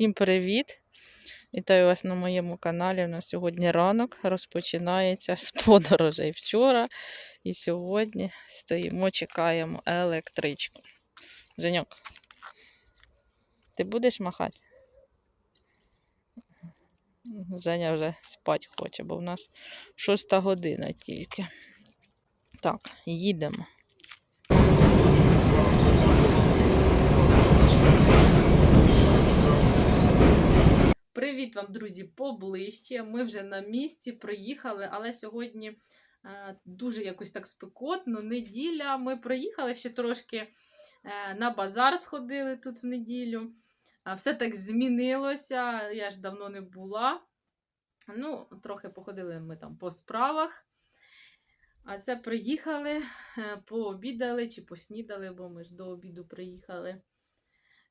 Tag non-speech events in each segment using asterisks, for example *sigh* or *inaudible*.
Всім привіт! Вітаю вас на моєму каналі. У нас сьогодні ранок розпочинається з подорожей вчора. І сьогодні стоїмо, чекаємо електричку. Женьок, ти будеш махати? Женя вже спать хоче, бо в нас шоста година тільки. Так, їдемо. Привіт вам, друзі, поближче. Ми вже на місці приїхали, але сьогодні е, дуже якось так спекотно. Неділя. Ми приїхали ще трошки е, на базар сходили тут в неділю. Все так змінилося. Я ж давно не була. Ну, трохи походили ми там по справах. А це приїхали, е, пообідали чи поснідали, бо ми ж до обіду приїхали.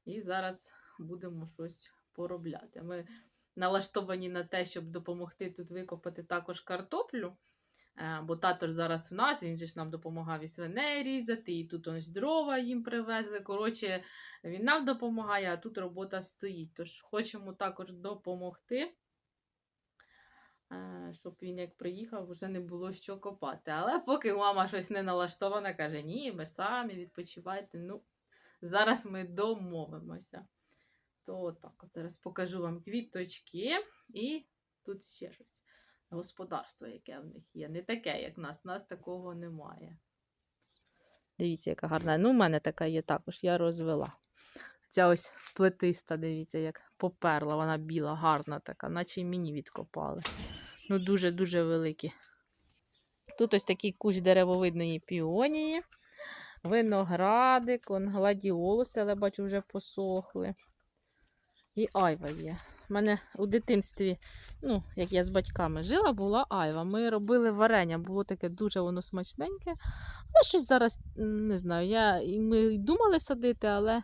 І зараз будемо щось поробляти. Ми налаштовані на те, щоб допомогти тут викопати також картоплю. Е, Бо тато ж зараз в нас, він же ж нам допомагав і свиней різати, і тут ось дрова їм привезли. Коротше, він нам допомагає, а тут робота стоїть. Тож хочемо також допомогти, е, щоб він як приїхав, вже не було що копати. Але поки мама щось не налаштована, каже, ні, ми самі відпочивайте. Ну, зараз ми домовимося. То так, от зараз покажу вам квіточки і тут ще щось. Господарство, яке в них є. Не таке, як в нас. У нас такого немає. Дивіться, яка гарна. Ну, у мене така є також, я розвела. Ця ось плетиста, дивіться, як поперла, вона біла, гарна така, наче й мені відкопали. Ну, дуже-дуже великі. Тут ось такий кущ деревовидної піонії, виноградик, он гладіолуси, але бачу, вже посохли. І айва є. У мене у дитинстві, ну, як я з батьками жила, була айва. Ми робили варення, було таке дуже воно смачненьке. Але щось зараз не знаю. Я, ми думали садити, але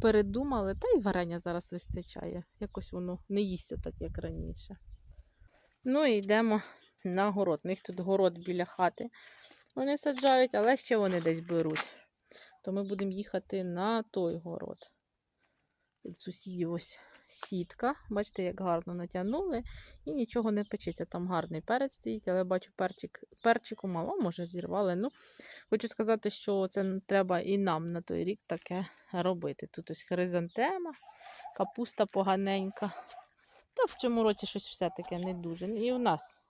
передумали. Та й варення зараз вистачає. Якось воно не їсться так, як раніше. Ну і йдемо на город. У них тут город біля хати. Вони саджають, але ще вони десь беруть. То ми будемо їхати на той город. Від сусідів ось сітка. Бачите, як гарно натягнули. І нічого не печеться. Там гарний перець стоїть, але бачу, перчик, перчику мало, може зірвали. Ну, хочу сказати, що це треба і нам на той рік таке робити. Тут ось хризантема, капуста поганенька. Та в цьому році щось все-таки не дуже. І в нас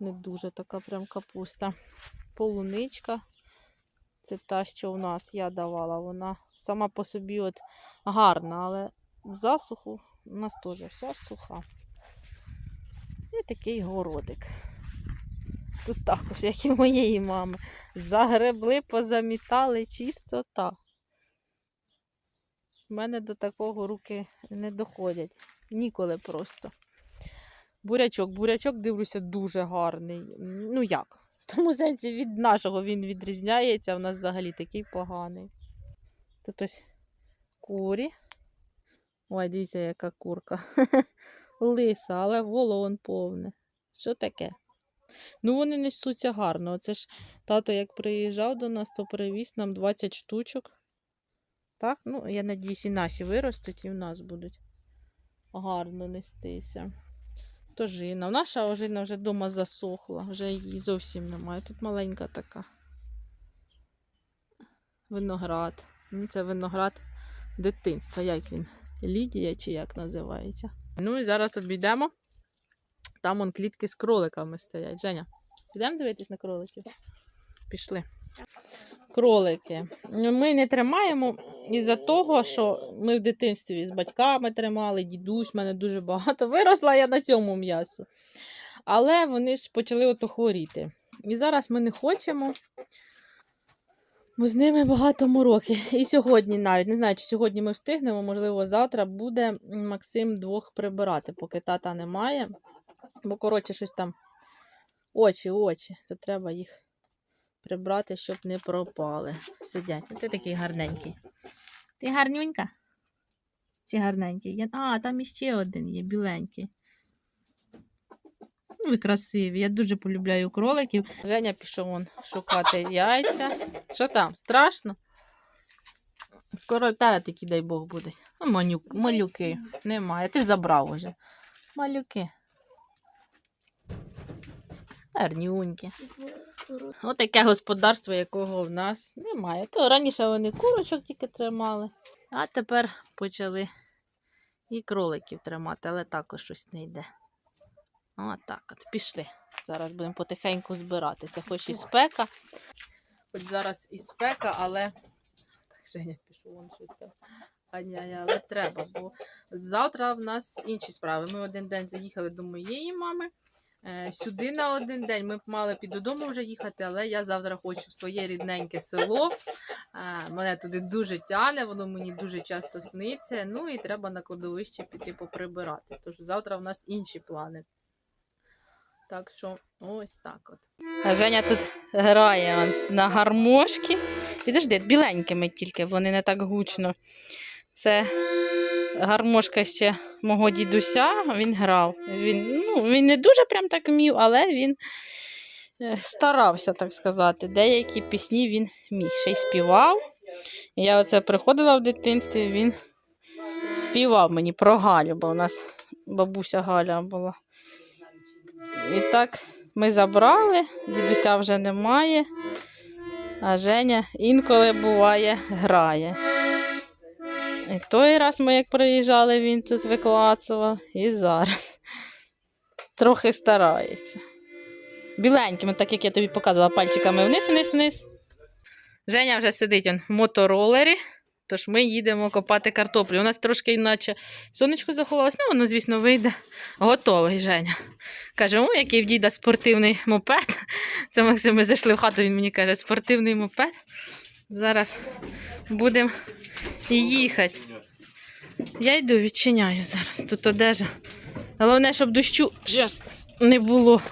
не дуже така прям капуста. Полуничка. Це та, що в нас я давала. Вона сама по собі от гарна, але в засуху у нас теж вся суха. І такий городик. Тут також, як і моєї мами. Загребли, позамітали, чистота. У мене до такого руки не доходять. Ніколи просто. Бурячок. Бурячок, дивлюся, дуже гарний. Ну як? Тому сенсі від нашого він відрізняється, у нас взагалі такий поганий. Тут ось курі. Ой, дивіться, яка курка. *laughs* Лиса, але голово он повне. Що таке? Ну, вони несуться гарно. Оце ж тато, як приїжджав до нас, то привіз нам 20 штучок. Так, ну, я надіюсь, і наші виростуть, і в нас будуть гарно нестися. Тожина. Наша ожина вже вдома засохла, вже її зовсім немає. Тут маленька така. Виноград. Ну, Це виноград дитинства. Як він? Лідія чи як називається. Ну і зараз обійдемо. Там вон клітки з кроликами стоять. Женя, підемо дивитись на кроликів? Пішли. Кролики. Ну, Ми не тримаємо із-за того, що ми в дитинстві з батьками тримали, дідусь мене дуже багато. Виросла я на цьому м'ясу. Але вони ж почали ото хворіти. І зараз ми не хочемо. Бо з ними багато мороки. І сьогодні навіть. Не знаю, чи сьогодні ми встигнемо, можливо, завтра буде Максим двох прибирати, поки тата немає. Бо, коротше, щось там очі, очі, то треба їх прибрати, щоб не пропали. Сидять. Ти такий гарненький. Ти гарнюнька? Чи гарненький? А, там іще один є, біленький. Ну, ви красиві. Я дуже полюбляю кроликів. Женя пішов вон шукати яйця. Що там? Страшно? Скоро такі, дай Бог, будуть. Ну, манюк, малюки. Немає. Ти ж забрав уже. Малюки. Гарнюнькі. Отаке господарство, якого в нас немає. То раніше вони курочок тільки тримали, а тепер почали і кроликів тримати, але також щось не йде. Отак от, пішли. Зараз будемо потихеньку збиратися. Хоч і спека, хоч зараз і спека, але. Так, Женя пішов, вон щось там. Ганяє, але треба, бо завтра в нас інші справи. Ми один день заїхали до моєї мами. Е, Сюди на один день ми б мали під додому вже їхати, але я завтра хочу в своє рідненьке село. Е, Мене туди дуже тяне, воно мені дуже часто сниться. Ну і треба на кладовище піти поприбирати. Тож завтра в нас інші плани. Так що ось так от. Женя тут грає на гармошки. Підожди, біленькими тільки, вони не так гучно. Це гармошка ще мого дідуся, він грав. Він, ну, він не дуже прям так вмів, але він е, старався, так сказати. Деякі пісні він міг ще й співав. Я оце приходила в дитинстві, він співав мені про Галю, бо у нас бабуся Галя була. І так ми забрали, дідуся вже немає, а Женя інколи буває грає. І той раз ми як приїжджали, він тут виклацував, і зараз трохи старається. Біленькими, так як я тобі показувала пальчиками вниз, вниз, вниз. Женя вже сидить он, в моторолері, тож ми їдемо копати картоплю. У нас трошки іначе сонечко заховалось, ну воно, звісно, вийде. Готовий Женя. Каже, о, який в діда спортивний мопед. Це Максим, ми зайшли в хату, він мені каже, спортивний мопед. Зараз будемо їхати. Я йду, відчиняю зараз. Тут одежа. Головне, щоб дощу зараз не було.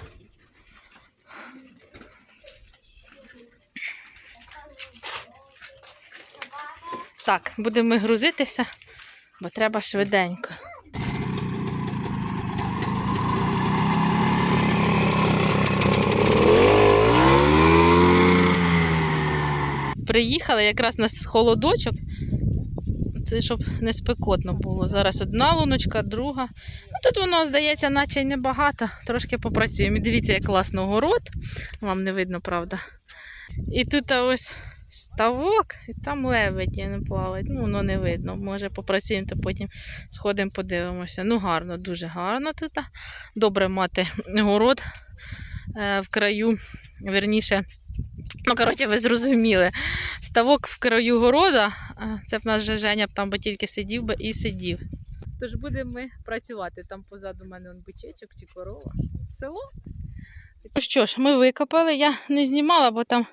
Так, будемо грузитися, бо треба швиденько. Приїхали якраз на холодочок. Це щоб не спекотно було. Зараз одна луночка, друга. Ну, тут воно, здається, наче й небагато. Трошки попрацюємо. Дивіться, як класно город. Вам не видно, правда. І тут ось ставок, і там лебеді не плавають. Ну, воно не видно. Може, попрацюємо, то потім сходимо, подивимося. Ну, гарно, дуже гарно тут. Добре мати город е, в краю. Верніше, ну, коротше, ви зрозуміли. Ставок в краю города, це б наш же Женя б там би тільки сидів би і сидів. Тож будемо ми працювати. Там позаду мене он бичечок чи корова. Село. Ну що ж, ми викопали. Я не знімала, бо там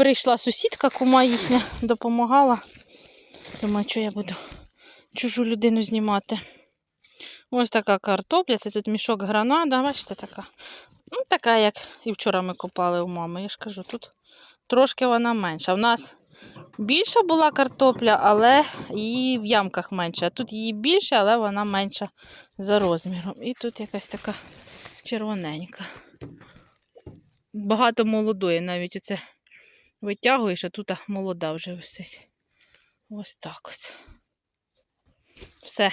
прийшла сусідка, кума їхня допомагала. Думаю, що я буду чужу людину знімати. Ось така картопля, це тут мішок гранада, бачите, така. Ну, така, як і вчора ми копали у мами. Я ж кажу, тут трошки вона менша. У нас більша була картопля, але її в ямках менше. Тут її більше, але вона менша за розміром. І тут якась така червоненька. Багато молодої, навіть оце витягуєш, а тут молода вже висить. Ось так от. Все,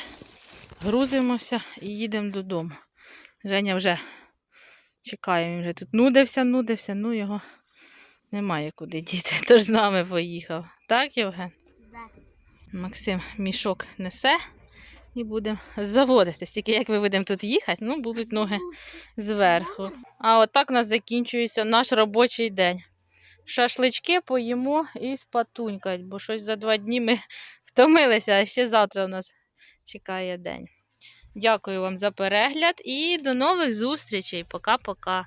грузимося і їдемо додому. Женя вже чекає, він вже тут нудився, нудився, ну його немає куди діти, *laughs* тож з нами поїхав. Так, Євген? Максим мішок несе і будемо заводитись. Тільки як ми будемо тут їхати, ну будуть ноги *laughs* зверху. А отак у нас закінчується наш робочий день. Шашлички поїмо і спатунькать, бо щось за два дні ми *laughs* втомилися, а ще завтра у нас чекає день. Дякую вам за перегляд і до нових зустрічей. Пока-пока.